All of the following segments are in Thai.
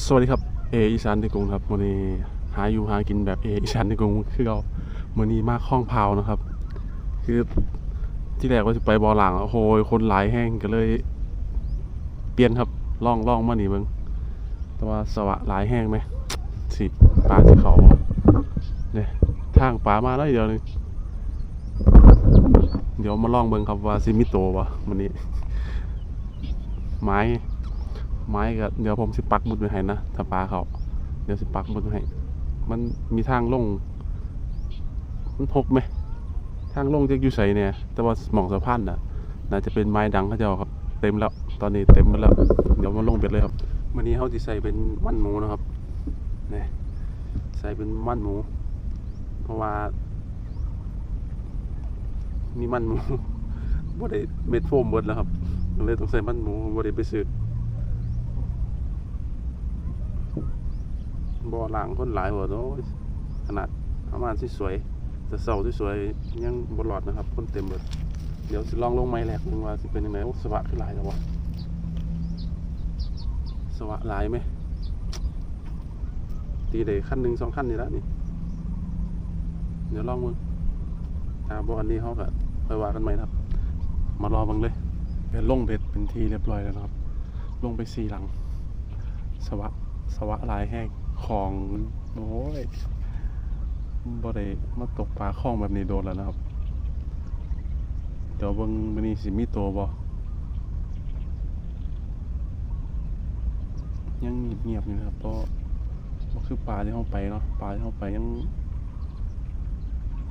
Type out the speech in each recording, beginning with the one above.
สวัสดีครับเออีสานในกรุงครับวันนี้หาอยู่หากินแบบเออีสานในกรุงคือเราวันนี้มาคล้องพาวนะครับ คือที่แรกว่าจะไปบอหลังโอ้โหคนหลายแห้งก็เลย เปลี่ยนครับล่องล่องมาหนีเบิงแต่ว่าสวะหลายแห้งไหมสิปลาสิเขาเนี่ยทางปลามาแล้วเดียวนึงเดี๋ยวมาล่องเบิงครับว่าซิมิโตวะวันนี้ไม้ ไม้ก็เดี๋ยวผมสิปักมุดไว้ให้นะถ้าปลาเขาเดี๋ยวสิปักมุดไว้ให้มันมีทางลงมันพกไหมทางลงจะอยู่ใส่เนี่ย แต่ว่าหมองสะพานน่ะ น่าจะเป็นไม้ดังเขาเจ้าครับ เต็มแล้ว ตอนนี้เต็มหมดแล้ว เดี๋ยวมาลงเบ็ดเลยครับวันนี้เขาจะใส่เป็นมันหมูนะครับนี่ใส่เป็นมันหมู เพราะว่ามีมันหมูบ่ได้เม็ดโฟมเบิดแล้วครับเลยต้องใส่มันหมูบ่ได้ไปซื้อ บ่อหลังคนหลายหัวโน้ยขนาดประมาณที่สวยแต่เสาที่สวยยังบหลอดนะครับ คนเต็มเบิดเดี๋ยวสิลองลงไม้แหลกมึงว่าสิเป็นยังไงโอ้สวะขึ้นหลายแล้ววะสวะหลายไหมตีได้ขั้นหนึ่งสองขั้นนี่ละนี่เดี๋ยวลองมึงอ่าบ่อันนี้เขาก็ค่อยว่ากันใหม่นะครับ มารอบังเลยเป็นลงเบ็ดเป็นทีเรียบร้อยแล้วครับ ลงไปสี่หลัง สวะ สวะหลายแห้ง ของโอ้ยบ่ได้มาตกปลาคลองแบบนี้โดนแล้วนะครับ เดี๋ยวเบิ่งมื้อนี้สิมีตัวบ่ยังเงียบๆอยู่นะครับเพราะบ่คือปลาที่เฮาไปเนาะปลาที่เฮาไปยัง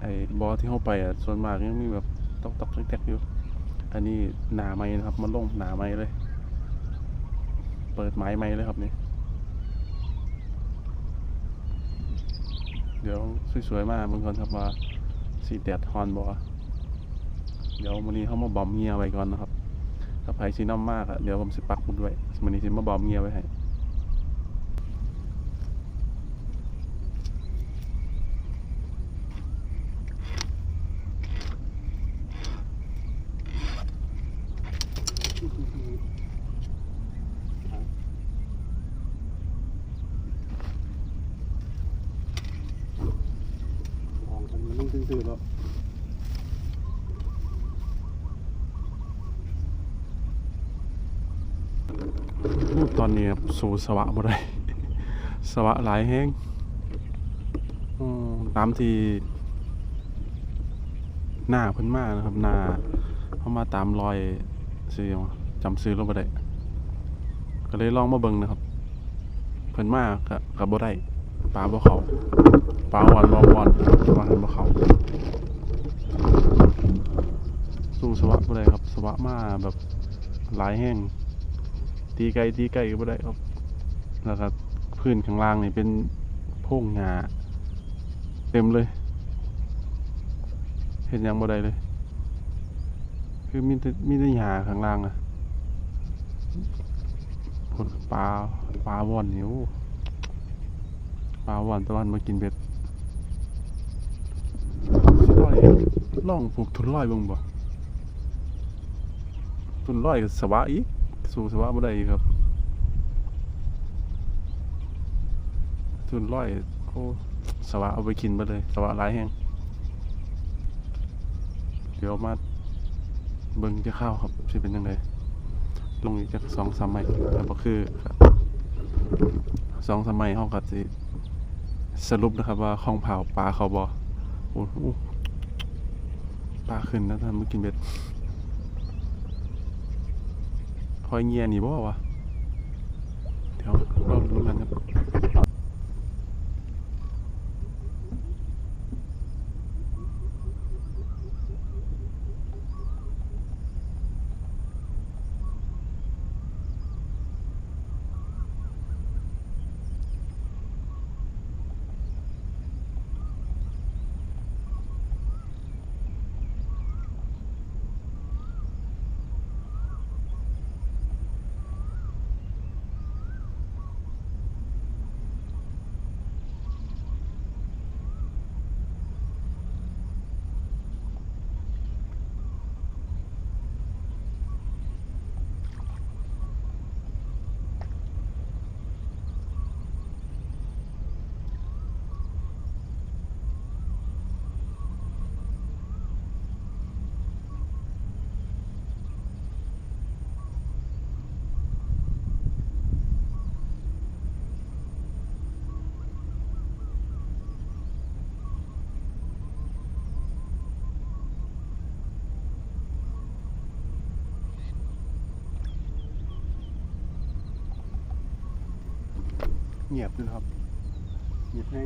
ไอ้บอที่เฮาไปอะส่วนมากยังมีแบบตอกๆแตกๆอยู่ อันนี้หนาไม้นะครับ มันลงหนาไม้เลย เปิดไม้ไม้เลยครับนี่ เดี๋ยวสวยๆมากบางคนครับว่าสีแดดฮอนบอเดี๋ยววันนี้เขามาบอมเงียไว้ก่อนนะครับ ถ้าไผสีน้ำมากอะเดี๋ยวผมสิปักมุดไว้วันนี้สิมาบอมเงียไว้ให้ลองกันมันต้อง ซื่อๆแล้วพูดตอนนี้ครับสูสวะบ่ได้สวะหลายแห้งตามที่หน้าเพิ่นมากนะครับหน้าเขามาตามรอยซื้อหยังวะจำซื้อลงบ่ได้ก็เลยลองมาเบิ่งนะครับ เพิ่นมากก็บ่ได้ ปลาบ่เขาปลาอ่อนบ่อ่อนว่าหันบ่เขาสู้สวะบ่ได้ครับ สวะมาแบบหลายแห้งตีไกลตีไกลก็บ่ได้ครับแล้วก็พื้นข้างล่างนี่เป็นโพงหญ้าเต็มเลยเห็นยังบ่ได้เลย คือมีแต่มีแต่หญ้าข้างล่างอะผลปลาปลาว่อนนี่โอ้ ลาว่อนตะวันมากินเบ็ดสิร้อยลองปลูกทุนร้อยบิ่งบ่ทุนร้อยก็สวะอีกสู้สวะบ่ได้ครับ ทุนร้อยโอ้สวะเอาไปกินไปเลยสวะหลายแห้งเดี๋ยวมาเบิ่งจะเข้าวครับสิเป็นยังไงลงอีกจากสองสามไม้แต่บ่คือสองสามไม้เฮาก็สิ สรุปนะครับว่าของเผาปลาเขาบ่โอ้ปลาขึ้นนะท่านมื้อกินเบ็ดคอยเงียนี่บ่วะเดี๋ยวเราลุ้นกันครับ เงียบด้วยนะครับเงียบให้น้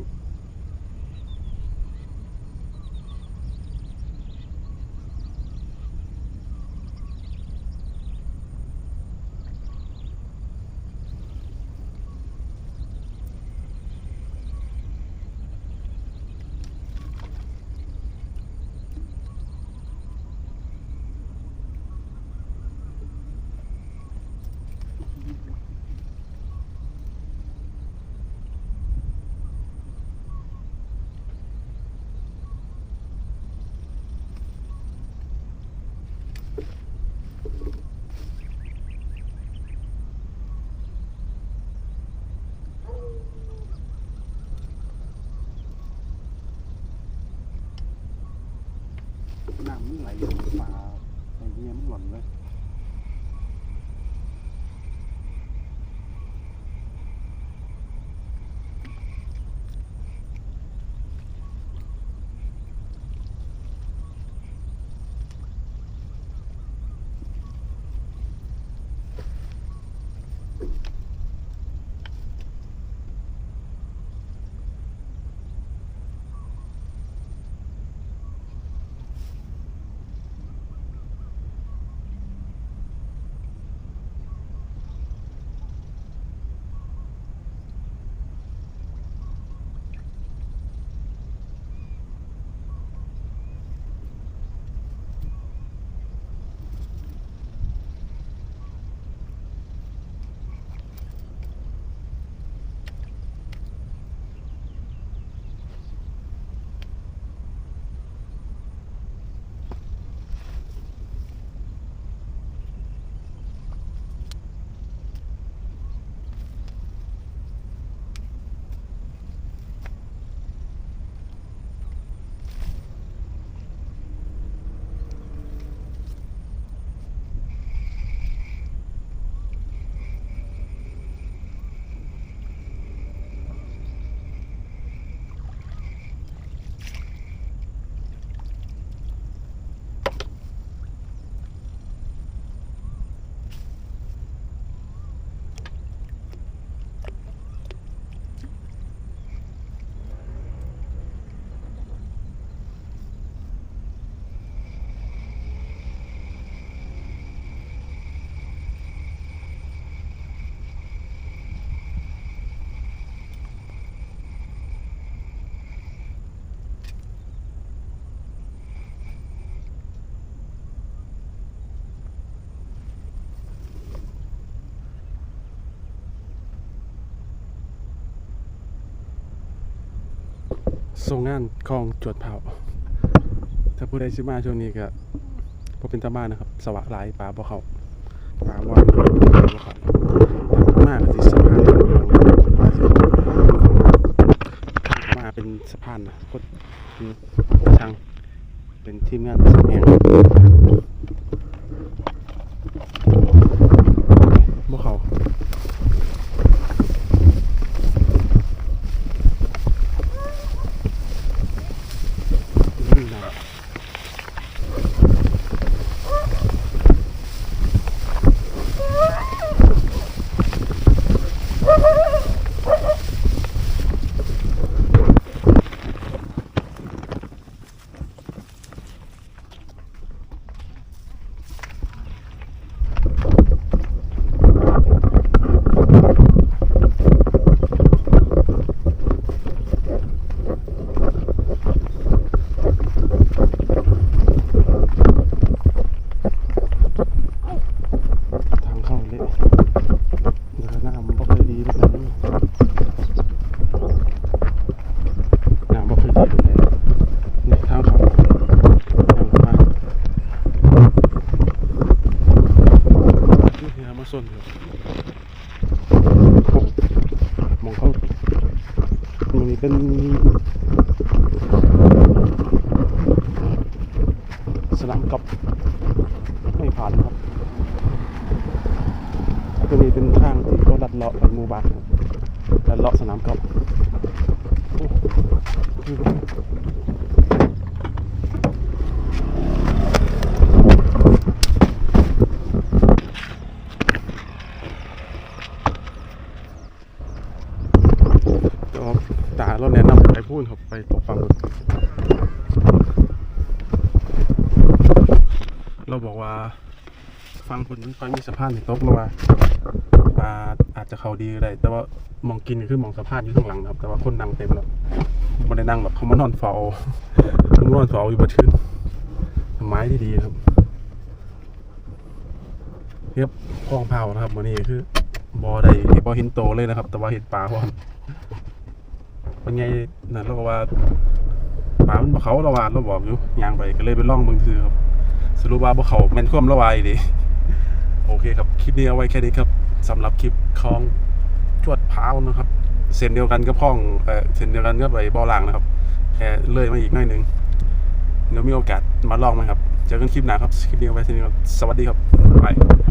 ส่งงานของจวดเผา ถ้าผู้ใดสิมาช่วงนี้ก็พอเป็นตาบ้านนะครับ สวะหลายปลาบ่เขาปลาว่านปลาบ่เขาถ้ามากก็สิสะพานปลาสิมาเป็นสะพานนะคนทางเป็นทีมงานสามแห่งบ่เขานี่นะ ทางเข้าเลยเดี๋ยวน้ำบ่ค่อยดีแบบนั้นน้ำบ่ค่อยดีแบบนั้นนี่ทางเขาทางเข้ามานี่ฮะมาส้นเถอะมองเขาตรงนี้ เป็นสนามกอล์ฟไม่ผ่านครับตรงนี้เป็นทางที่เขาลัดเลาะไปหมู่บ้านครับลัดเลาะสนามกอล์ฟโอ้ ตาเราแนะนำไปพูดครับไปตกฟังดูเราบอกว่า ฟังคุณค่อยมีสะพานในตกแล้วว่าปลาอาจจะเขาดีก็ได้แต่ว่ามองกินคือมองสะพานอยู่ข้างหลังนะครับ แต่ว่าคนนั่งเต็มแล้วไม่ได้นั่งแบบเขามานอนเฝ้าเขามานอนเฝ้าอยู่บนชื้นไม้ที่ดีครับเทียบคลองเผานะครับวันนี้คือบอได้บอหินโตเลยนะครับ แต่ว่าเห็นปลาพร้อมเป็นไงนั่นเราก็ว่าปลามันบ่เขาราว่าเราบอกอยู่ย่างไปก็เลยไปล่องเบิ่งคือครับสรุปว่าบ่เขาแม่นความระวายดี โอเคครับ คลิปนี้เอาไว้แค่นี้ครับสำหรับคลิปคลองจวดพร้านะครับ เส้นเดียวกันก็พ่องเออเส้นเดียวกันก็ไปบ่อลางนะครับแค่เลยมาอีกหน่อยหนึ่งเดี๋ยวมีโอกาสมาลองไหมครับ เจอกันคลิปหน้าครับ คลิปนี้เอาไว้แค่นี้ครับ สวัสดีครับบาย